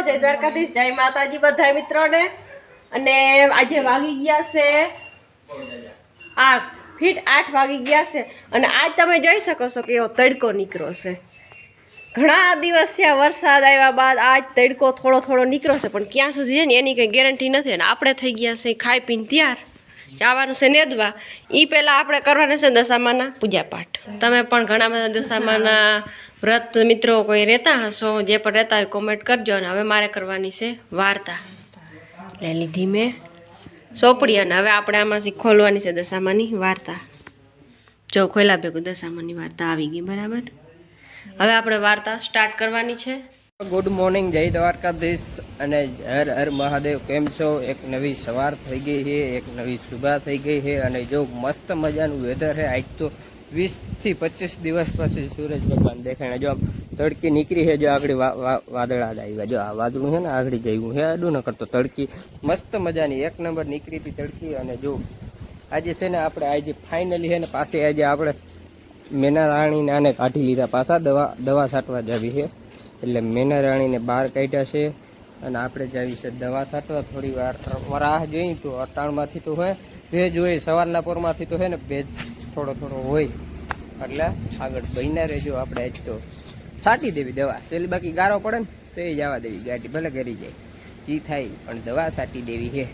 જય દ્વારકાધીશ, જય માતાજી બધા મિત્રોને. અને આજે વાગી ગયા છે આઠ, ફીટ આઠ વાગી ગયા છે. અને આજ તમે જોઈ શકો છો કે એવો તડકો નીકળ્યો છે. ઘણા દિવસ થયા વરસાદ આવ્યા બાદ આજ તડકો થોડો થોડો નીકળ્યો છે, પણ ક્યાં સુધી છે ને એની કંઈ ગેરંટી નથી. અને આપણે થઈ ગયા છે ખાઈ પીને તૈયાર. જવાનું છે નેદવા. એ પહેલાં આપણે કરવાના છે દશામાના પૂજાપાઠ. તમે પણ ઘણા બધા દશામાના વ્રત મિત્રો કોઈ રહેતા હશો, જે પણ રહેતા હોય કોમેન્ટ કરજો અને હવે મારે કરવાની છે વાર્તા. લે લીધી મેં. સોપડી અને હવે આપણે આમાંથી ખોલવાની છે દશામાની વાર્તા. જો ખોલા ભેગું દશામાની વાર્તા આવી ગઈ, બરાબર? હવે આપણે વાર્તા સ્ટાર્ટ કરવાની છે. ગુડ મોર્નિંગ જય દ્વારકાધીશ અને હર હર મહાદેવ. કેમ છો? એક નવી સવાર થઈ ગઈ છે, એક નવી સુભા થઈ ગઈ છે અને જો મસ્ત મજાનું વેધર છે, આજ તો વીસથી પચીસ દિવસ પછી સૂરજ ભગવાન દેખાણે જો તડકી નીકળી છે, જો આગળ વાદળા જ આવ્યા. જો આ વાદળું છે ને, આગળ જયું હે આડું ન કરતો તડકી, મસ્ત મજાની એક નંબર નીકળી હતી તડકી અને જો આજે છે ને આપણે આજે ફાઇનલી છે ને પાસે આજે આપણે મેના રાણીને આને કાઢી લીધા પાછા, દવા દવા છાંટવા જાવી છે. એટલે મેના રાણીને બહાર કાઢ્યા છે અને આપણે જાવી છે દવા છાંટવા. થોડી વાર રાહ જોઈ તો અટાણમાંથી તો હોય ભેજ હોય, સવારના પોરમાંથી તો છે ને ભેજ થોડો થોડો હોય. એટલે આગળ બહીના રહેજો આપણે આજ તો. છાંટી દેવી દવા. પેલી બાકી ગારો પડે ને, તો એ જવા દેવી. ગાડી ભલે કરી જાય. એ થાય, પણ દવા છાંટી દેવી છે.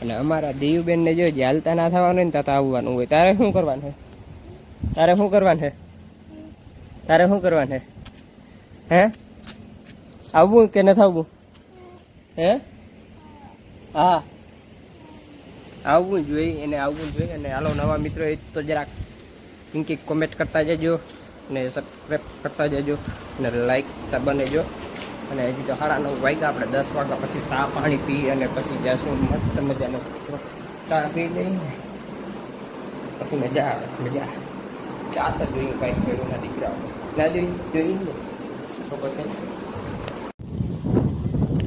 અને અમારા દેવુબેનને જો જાલતા ના થવાનું ને, ત્યાં આવવાનું હોય. તારે શું કરવાનું તારે શું કરવાનું છે? તારે શું કરવાનું છે? હે? આવવું કે નથી આવવું? હે? હા. આવવું જોઈએ, એને આવવું જોઈએ. અને હાલો નવા મિત્રો, એ તો જરાક પિંકી કોમેન્ટ કરતા જજો ને સબસ્ક્રાઈબ કરતા જજો અને લાઈક બનેજો. અને હજી તો સાડા વાગ્યા, આપણે દસ વાગ્યા પછી ચા પાણી પી અને પછી જઈશું મસ્ત મજાનો ચા પી લઈને પછી મજા આવે, મજા ચા તો જોયું કાંઈ કર્યું ના દીકરાઓ ના જોઈ જોઈ ને. પછી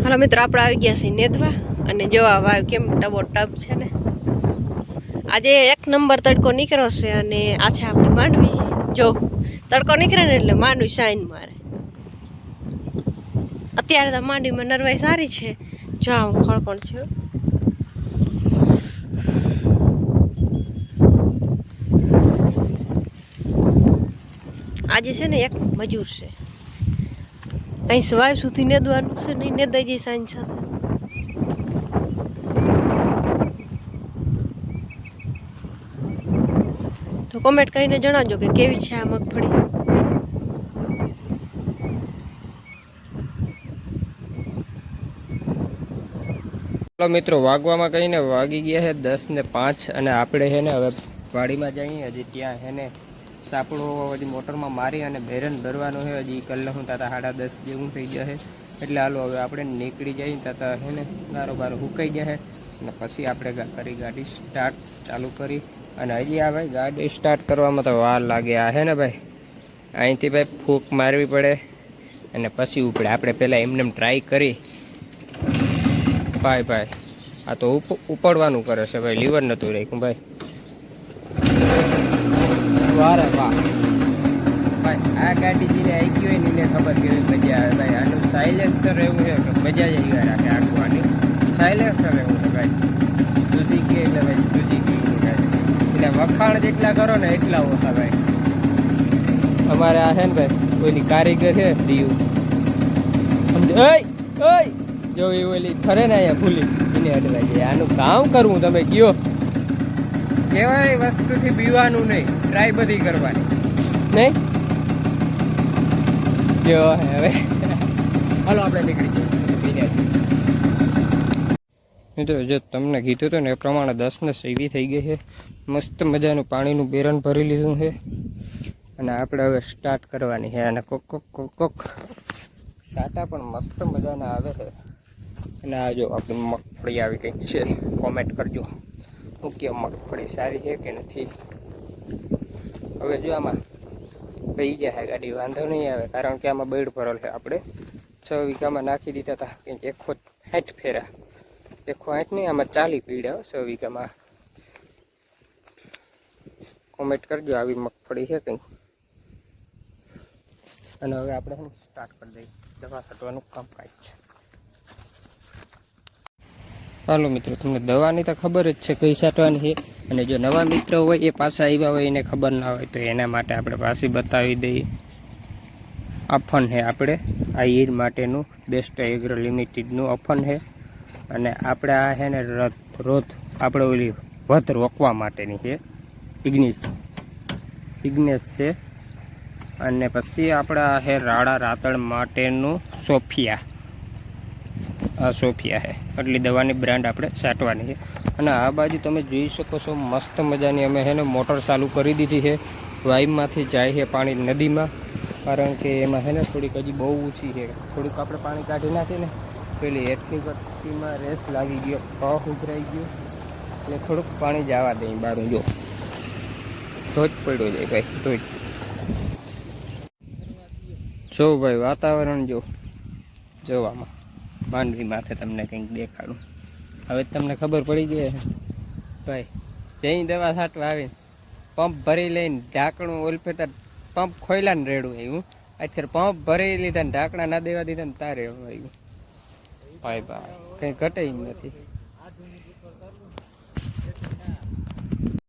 હાલો મિત્રો, આપણે આવી ગયા છીએ નેદવા. અને જોવા કેમ ટબો ટબ છે ને? આજે એક નંબર તડકો નીકળ્યો છે અને આ આપણી માંડવી. જો, તડકો નીકળે ને એટલે માંડવી સાઈન મારે. અત્યારે તો માંડવીમાં નરવાઈ સારી છે. જો, આમ ખળ પણ છે. આજે છે ને એક મજૂર છે. અહીં સવાય સુધી નેદવાનું છે નહીં નેદાઈ જઈ સાંજ સાથે. તો કોમેન્ટ કરીને જણાવજો કે કેવી છે આ મગફળી. ચાલો મિત્રો, વાગવામાં કહીને વાગી ગયા છે દસ ને પાંચ અને આપણે છે ને હવે વાડીમાં જઈએ, હજી ત્યાં છે ને સાપડો હજી મોટરમાં મારી અને ભેરન ભરવાનું છે, હજી કલાક હું તાતા સાડા દસ જેવું થઈ જશે એટલે હાલો હવે આપણે નીકળી જઈએ, તાતા છે ને બારો બાર હુકાઈ જશે અને પછી આપણે કરી ગાડી સ્ટાર્ટ ચાલુ કરી. અને હજી આ ભાઈ ગાડી સ્ટાર્ટ કરવામાં તો વાર લાગે આ છે ને ભાઈ? અહીંથી ભાઈ ફૂંક મારવી પડે અને પછી ઉપડે. આપણે પહેલાં એમને ટ્રાય કરી. ભાઈ ભાઈ, આ તો ઉપ, ઉપડવાનું કરે છે ભાઈ. લીવર નહોતું રાખ્યું ભાઈ. વારે વાહ. ભાઈ, આ ગાડી જેને આવી ગયો હોય ને એને ખબર કેવી મજા આવે ભાઈ. આનું સાયલેન્સર એવું છે કે મજા જ આવી રાખે આખું આની. સાયલેન્સર એવું છે ભાઈ. સુધી કે એટલે ભાઈ સુધી એટલે વખાણ જેટલા કરો ને એટલા ઓછા ભાઈ. અમારે આ છે ને ભાઈ, કોઈની કારીગર છે, દીવ. સમજ જો એ ઓલી ફરે ને અહીંયા ભૂલી, એને અડવા જાય આનું કામ કરવું, તમે કયો? કહેવાય વસ્તુથી પીવાનું નહીં ટ્રાય બધી કરવાની. નહીં? જો હવે. હાલો, આપણે નીકળી જઈએ મિત્રો જો તમને કીધું હતું ને, એ પ્રમાણે દસ ને સેવી થઈ ગઈ છે. મસ્ત મજાનું પાણીનું બેરન ભરી લીધું છે. અને આપણે હવે સ્ટાર્ટ કરવાની છે. અને કોક કોક કોક કોક સાટા પણ મસ્ત મજાના આવે છે. અને આ જો આપણી મગફળી આવી કંઈક છે. કોમેન્ટ કરજો. હું કે મગફળી સારી છે કે નથી? હવે જો આમાં પહી જાય ગાડી. વાંધો નહીં આવે, કારણ કે આમાં બેડ ભરેલ છે. આપણે છ વીઘામાં નાખી દીધા હતા. કંઈક એકસો સાઠ ફેરા. એકસો સાઠ નહીં, આમાં ચાલી પીડ્યા છ વીઘામાં. કોમેન્ટ કરજો, આવી મગફળી છે કંઈ. અને હવે આપણે સ્ટાર્ટ કરી દઈએ. દવા છાંટવાનું કામકાજ છે. હાલો મિત્રો, તમને દવાની તો ખબર જ છે કઈ છાંટવાની છે. અને જો નવા મિત્રો હોય, એ પાછા આવ્યા હોય, એને ખબર ના હોય, તો એના માટે આપણે પાછી બતાવી દઈએ. અફન છે આપણે. આ ઈર માટેનું બેસ્ટ એગ્રો લિમિટેડનું અફન છે. અને આપણે આ છે ને રથ રોથ આપણે ઓલી વધ રોકવા માટેની છે. ઇગ્નિસ. ઇગ્નેસ છે. અને પછી આપણા હે રાડા રાતળ માટેનું સોફિયા. આ સોફિયા છે એટલી દવાની બ્રાન્ડ આપણે છાંટવાની છે. અને આ બાજુ તમે જોઈ શકો છો મસ્ત મજાની અમે છે ને મોટર ચાલુ કરી દીધી છે. વાઈમાંથી જાય છે પાણી નદીમાં. કારણ કે એમાં છે ને થોડીક હજી બહુ ઊંચી છે. થોડુંક આપણે પાણી કાઢી નાખીએ ને પેલી એટલી પટ્ટીમાં રેસ લાગી ગયો. પફ ઉભરાઈ ગયો. એટલે થોડુંક પાણી જવા દઈએ બારું. જો. ધોજ પડ્યો જાય ભાઈ ધોધ જો. ભાઈ, વાતાવરણ જો જોવામાં. માંડવી માથે તમને કંઈક દેખાડું. હવે તમને ખબર પડી ગઈ. ભાઈ જઈ દવા છાંટવા આવીને પંપ ભરી લઈને ઢાંકણું ઓલપેટા પંપ ખોયલા ને રેડું આવ્યું. અત્યારે પંપ ભરી લીધા ને ઢાંકણા ના દેવા દીધા ને તારે આવ્યું. ભાઈ ભાઈ કંઈ ઘટે નથી.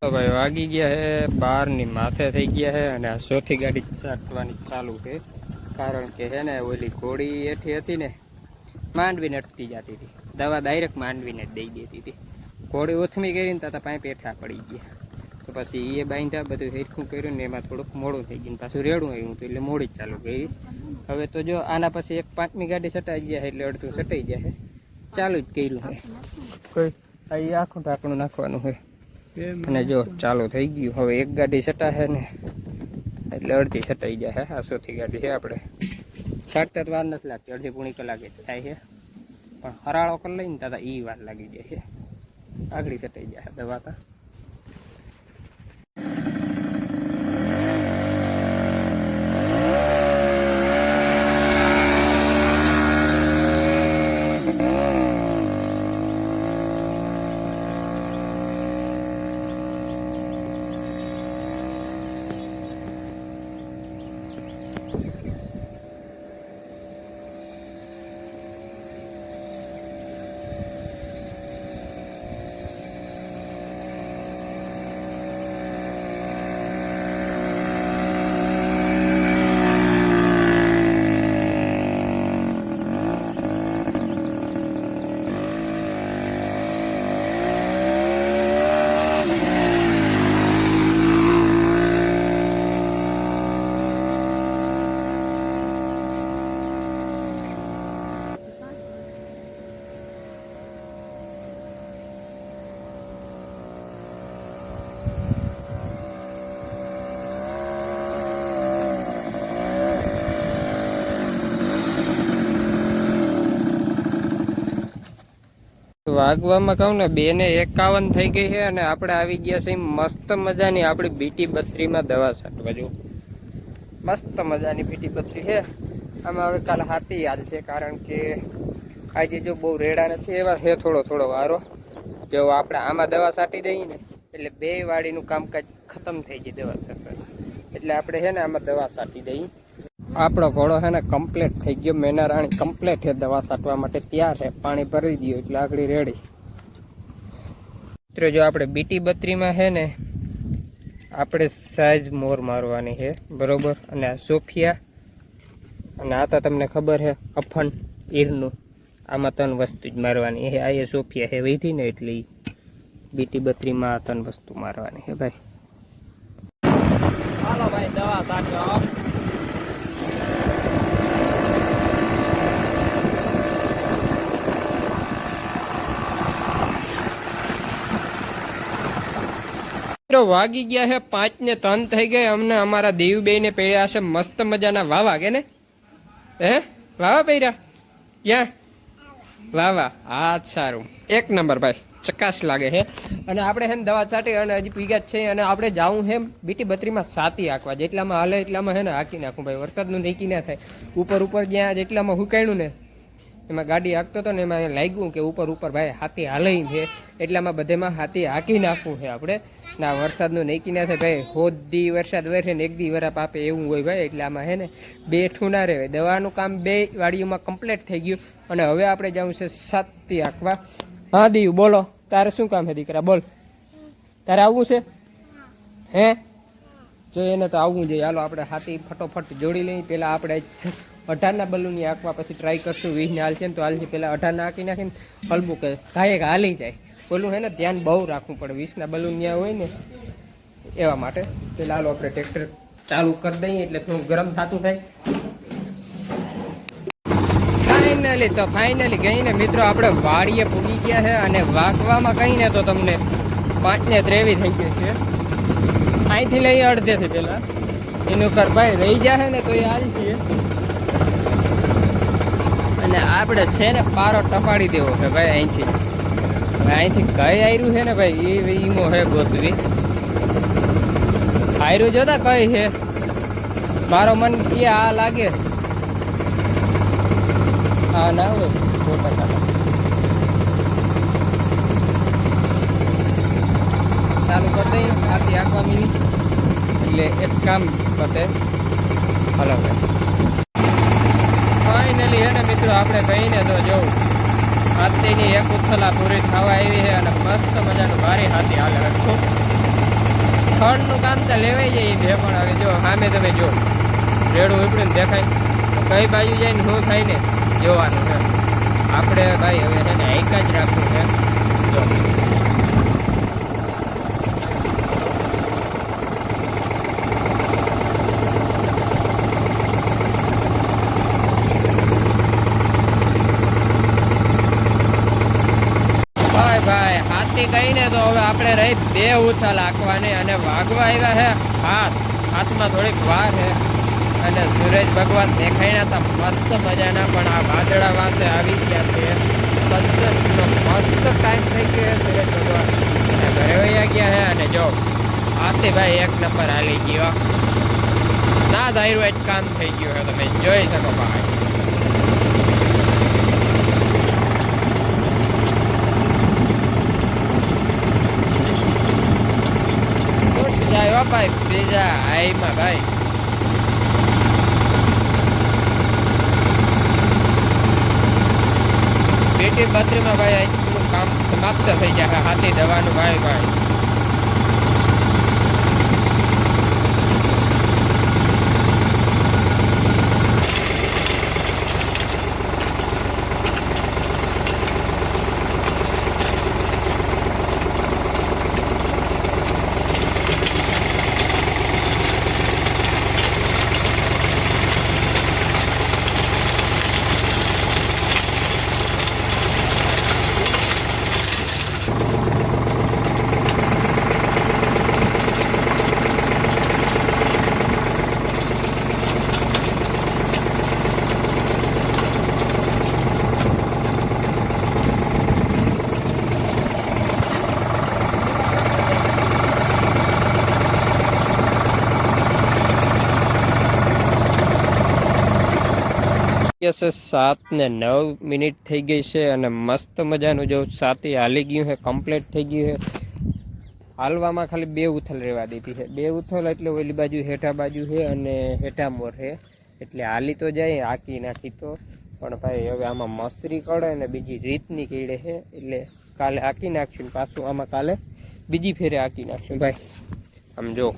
તો ભાઈ વાગી ગયા છે બારની માથે થઈ ગયા છે અને આ ચોથી ગાડી ચાટવાની ચાલુ છે. કારણ કે છે ને ઓલી ઘોડી એઠી હતી ને, માંડવીને અટકી જતી હતી. દવા ડાયરેક્ટ માંડવીને જ દઈ દેતી હતી. ઘોડી ઓથમી કરીને તાતા પાંચ પેઠા પડી ગયા. તો પછી એ બાંધ્યા, બધું હેરખું કર્યું ને એમાં થોડુંક મોડું થઈ ગયું પાછું રેડું આવ્યું હતું એટલે મોડી ચાલુ કરી. હવે તો જો આના પછી એક પાંચમી ગાડી સટાઈ ગયા એટલે અડધું સટાઈ ગયા છે ચાલુ જ કર્યું છે કોઈ? આ આખું ઢાંકણું નાખવાનું છે અને જો ચાલુ થઈ ગયું, હવે એક ગાડી સટાશે ને, એટલે અડધી સટાઈ જાય આ ચોથી ગાડી છે આપણે. છાંટતા તો વાર નથી લાગતી, અડધી પૂણી કલાકે થાય છે. પણ હરાળો કરી લઈને દાદા એ વાર લાગી જાય છે. આગળ સટાઈ જાય દવા વાગવામાં કહું ને બે ને એકાવન થઈ ગઈ છે અને આપણે આવી ગયા છે મસ્ત મજાની આપણી બીટી બત્રીમાં દવા છાંટવા જો મસ્ત મજાની બીટી બત્રી છે. આમાં હવે કાલે હાથી યાદ છે, કારણ કે આજે જો બહુ રેડા નથી એવા છે થોડો થોડો વારો. જો આપણે આમાં દવા છાંટી દઈએ ને, એટલે બે વાડીનું કામકાજ ખતમ થઈ જાય દવા છાંટવા એટલે આપણે છે ને આમાં દવા છાંટી દઈએ. આપણો ઘોડો છે ને કમ્પ્લીટ થઈ ગયો. મેના રાણી કમ્પ્લીટ છે દવા સાટવા માટે. તૈયાર છે. પાણી ભરી દઈએ એટલે આગળ રેડી મિત્રો, જો આપણે બીટી બત્રીમાં છે ને, આપણે સાઈઝ મોર મારવાની છે. બરોબર? અને આ સોફિયા. અને આ તો તમને ખબર છે, અફન ઈરનું. આમાં ત્રણ વસ્તુ જ મારવાની છે. આ એ સોફિયા છે. વીધી ને એટલે બીટી બત્રીમાં આ ત્રણ વસ્તુ મારવાની છે ભાઈ હાલો ભાઈ દવા છાંટવા મિત્રો વાગી ગયા છે પાંચ ને ત્રણ થઈ ગયા અમને અમારા દેવબેય ને પહેર્યા છે, મસ્ત મજાના વાવા, કે ને? હે? વાવા પહેર્યા? ક્યાં? વાવા. હા સારું. એક નંબર ભાઈ, ચકાસ લાગે છે અને આપણે હે દવા ચાટી અને હજી પીગા છે, અને આપણે જાવું હેમ બીટી બત્રીમાં સાતી હાંકવા જેટલામાં હાલે એટલામાં હે ને હાંકી નાખું ભાઈ, વરસાદનું નીકી ના થાય. ઉપર ઉપર જ્યાં જેટલામાં હુકાયણું ને એમાં ગાડી હાંકતો હતો ને એમાં લાગ્યું કે ઉપર ઉપર ભાઈ હાથી હાલઈ છે. એટલામાં બધેમાં હાથી હાંકી નાખવું છે આપણે. ના વરસાદનું નક્કી ના થાય ભાઈ. હોદ દી વરસાદ વરસે ને એક દી વરા પાપે એવું હોય ભાઈ. એટલે આમાં હે ને બેઠું ના રહે દવાનું કામ બે વાડીઓમાં કમ્પ્લીટ થઈ ગયું. અને હવે આપણે જવું છે સાતથી હાંકવા હા, દીયું, બોલો. તારે શું કામ છે દીકરા? બોલ. તારે આવવું છે? હે? જો એને તો આવવું જોઈએ. હાલો, આપણે હાથી ફટોફટ જોડી લઈએ. પહેલાં આપણે અઢારના બલૂનની આંખમાં પછી ટ્રાય કરશું વીસને હાલશે ને તો હાલશે. પહેલાં અઢારના આંકી નાખીને હલબું કે ઘાયે હાલી જાય. પેલું હે ને, ધ્યાન બહુ રાખવું પડે. વીસના બલૂન ત્યાં હોય ને, એવા માટે. પહેલાં હાલો આપણે ટ્રેક્ટર ચાલુ કરી દઈએ એટલે થોડું ગરમ થતું થાય. ફાઇનલી તો ફાઇનલી ગઈ ને મિત્રો આપણે વાડીએ પૂગી ગયા છે અને વાગવામાં કહીને તો તમને પાંચ ને ત્રેવીસ થઈ ગયું છે. અહીંથી લઈ અડધેથી પેલા. એનું કર ભાઈ રહી જાય ને તો એ હાલ છીએ અને આપણે છે ને પારો ટપાડી દેવો કે ભાઈ અહીંથી. અહીંથી કઈ આયરું છે ને ભાઈ? એ ઈમો હે ગોતવી. આયરું જોતા કઈ છે? મારો મન કે આ લાગે. હા ના હોય. ફોટા કાઢા. ચાલુ કરી દઈએ. હાથી આખવા મીની. એટલે એક કામ પતે હલો ફાઇનલી હે ને મિત્રો, આપણે કહીને તો જો હાથીની એક ઉથલા પૂરી થવા આવી છે અને મસ્ત મજાનું ભારી હાથી હાલે રખું. ખડનું કામ તો લેવાઈ જાય બે પણ હવે જો સામે તમે જો, રેડું ઉપડીને દેખાય. કઈ બાજુ જાય ને શું થાય ને જોવાનું છે આપણે ભાઈ હવે એને એક જ રાખવું છે જો ભાઈ હાથી કહીને તો હવે આપણે રહી બે ઉથા લાખવાની અને વાગવા આવ્યા છે હાથ, હાથમાં થોડીક વાર છે અને સૂરજ ભગવાન દેખાઈ હતા. મસ્ત મજાના, પણ આ વાદળા વાસે આવી ગયા છે. સનસેટનો મસ્ત ટાઈમ થઈ ગયો સૂરજ ભગવાન. અને ઘરે વયા ગયા છે અને જો ભાઈ એક નંબર હાલી ગયો. ના ધાર્યું જ કામ થઈ ગયું છે તમે જોઈ શકો ભાઈ. હો ભાઈ બીજા હાઈમાં ભાઈ. પેટી બત્રીમાં ભાઈ આઈ કામ સમાપ્ત થઈ જાય હાથી દવાનું ભાઈ ભાઈ. કે સાત ને નવ મિનિટ થઈ ગઈ છે અને મસ્ત મજાનું જો સાતે હાલી ગયું છે કમ્પ્લીટ થઈ ગયું છે. હાલવામાં ખાલી બે ઉથલ રહેવા દીધી છે. બે ઉથલ એટલે ઓલી બાજુ હેઠા બાજુ છે અને હેઠા મોર છે. એટલે હાલી તો જાય આકી નાખી તો. પણ ભાઈ, હવે આમાં મસરી કળે અને બીજી રીતની કીડે છે. એટલે કાલે આકી નાખશું પાછું આમાં કાલે બીજી ફેરે આકી નાખશું ભાઈ. આમ જો,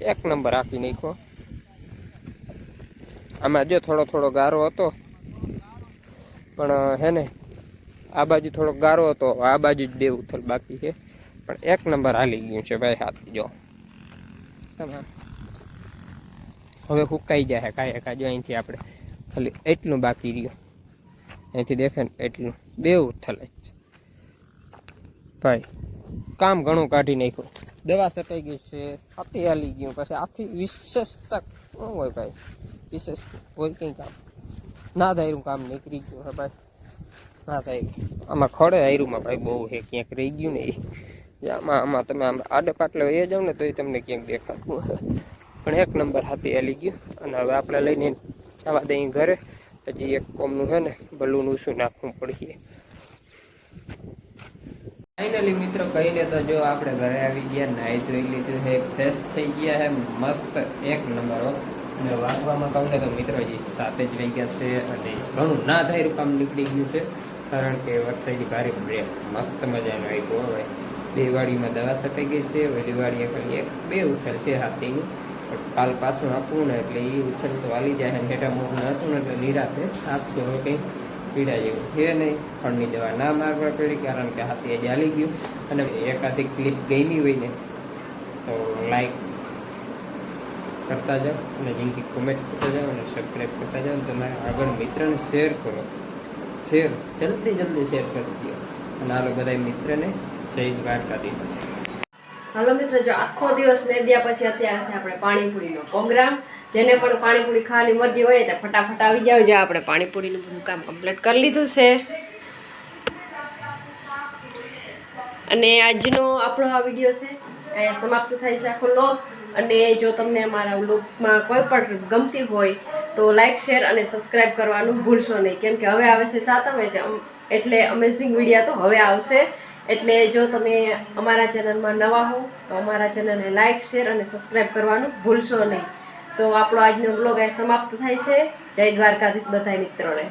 એક નંબર આકી નાખ્યો. આમાં જો થોડો થોડો ગારો હતો પણ હે ને, આ બાજુ થોડોક ગારો હતો આ બાજુ જ બે ઉથલ બાકી છે. પણ એક નંબર હાલી ગયું છે ભાઈ હાથ, જો. હવે હુકાઈ જાય કાંઈ કાજો અહીંથી આપણે ખાલી એટલું બાકી રહ્યું. અહીંથી દેખે ને એટલું બે ઉથલ જ. ભાઈ, કામ ઘણું કાઢી નાખ્યું. દવા સટાઈ ગઈ છે આથી હાલી ગયું, પછી આથી વિશેષતા, શું હોય ભાઈ? વિશેષ હોય કંઈ કામ? ના ધાર્યું કામ નીકળી ગયું હે ભાઈ. ના થાય. આમાં ખડે આયરુમાં ભાઈ બહુ હે, ક્યાંક રહી ગયું ને એ. આમાં આમાં તમે આમ આડે પાટલે એ જાવ ને એ તમને ક્યાંક દેખાતું હશે. પણ એક નંબર હાથી હાલી ગયું. અને હવે આપણે લઈને જવા દઈએ ઘરે. હજી એક કોમનું છે ને બલૂન શું નાખવું પડશે ફાઇનલી મિત્રો કહીને તો જો આપણે ઘરે આવી ગયા નાહી ધોઈ લીધું છે ફ્રેશ થઈ ગયા છે, મસ્ત એક નંબર હો. અને વાગવામાં કહું ને તો મિત્રો હજી સાથે જ વાગ્યા છે અને ઘણું ના થાય કામ નીકળી ગયું છે, કારણ કે વરસાદી ભારે બ્રેક મસ્ત મજાનો એક હવે દિવાળીમાં દવા છટાઈ ગઈ છે, હવે દિવાળીએ ખાલી એક, બે ઉછળ છે હાથીની. પણ કાલ પાછું આપવું ને એટલે એ ઉછળ તો હાલી જાય ને હેઠા મોઢું હતું ને એટલે નિરાતે આપશો હવે કંઈ પીડા જેવું છે નહીં. ફળની દવા ના મારવા પડી, કારણ કે હાથી જાલી ગયું. અને એકાધિક ક્લિપ ગમી હોય ને, તો લાઈક કરતા જાઓ અને જેમથી કોમેન્ટ કરતા જાઓ અને સબસ્ક્રાઈબ કરતા જાઓ તમારા આગળ મિત્રને શેર કરો. શેર જલ્દી જલ્દી શેર કરી દો. અને આ બધા મિત્રને જય દ્વારકાધીશ. હાલો મિત્રો, જો આખો દિવસ મેદ્યા પછી અત્યારે છે આપણે પાણીપુરીનો પ્રોગ્રામ. જેને પણ પાણીપુરી ખાવાની મરજી હોય તો ફટાફટ આવી જાવ જો આપણે પાણીપુરીનું બધું કામ કમ્પ્લીટ કરી લીધું છે. અને આજનો આપણો આ વીડિયો છે એ સમાપ્ત થાય છે આખો લોક. અને જો તમને અમારા વ્લોગમાં કોઈ પણ ગમતી હોય તો લાઈક શેર અને સબસ્ક્રાઈબ કરવાનું ભૂલશો નહીં. કેમ કે હવે આવે છે સાતમે છે. એટલે અમેઝિંગ વિડીયા તો હવે આવશે. એટલે જો તમે અમારા ચેનલમાં નવા હો તો અમારા ચેનલને લાઈક શેર અને સબસ્ક્રાઈબ કરવાનું ભૂલશો નહીં. તો આપણો આજનો બ્લોગ અહીં સમાપ્ત થાય છે. જય દ્વારકાધીશ બધા મિત્રોને.